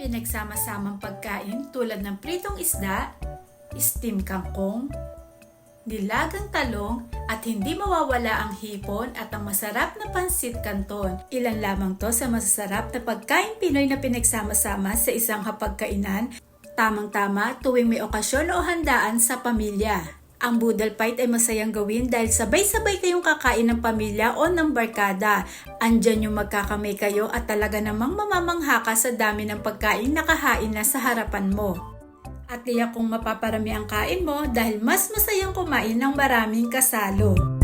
Pinagsama-samang pagkain tulad ng pritong isda, steam kangkong, nilagang talong at hindi mawawala ang hipon at ang masarap na pansit canton. Ilan lamang to sa masasarap na pagkain Pinoy na pinagsama-sama sa isang hapagkainan. Tamang-tama tuwing may okasyon o handaan sa pamilya. Ang Boodle Fight ay masayang gawin dahil sabay-sabay kayong kakain ng pamilya o ng barkada. Andyan yung magkakamay kayo at talaga namang mamamangha ka sa dami ng pagkain na kahain na sa harapan mo. At tiyak kung mapaparami ang kain mo dahil mas masayang kumain ng maraming kasalo.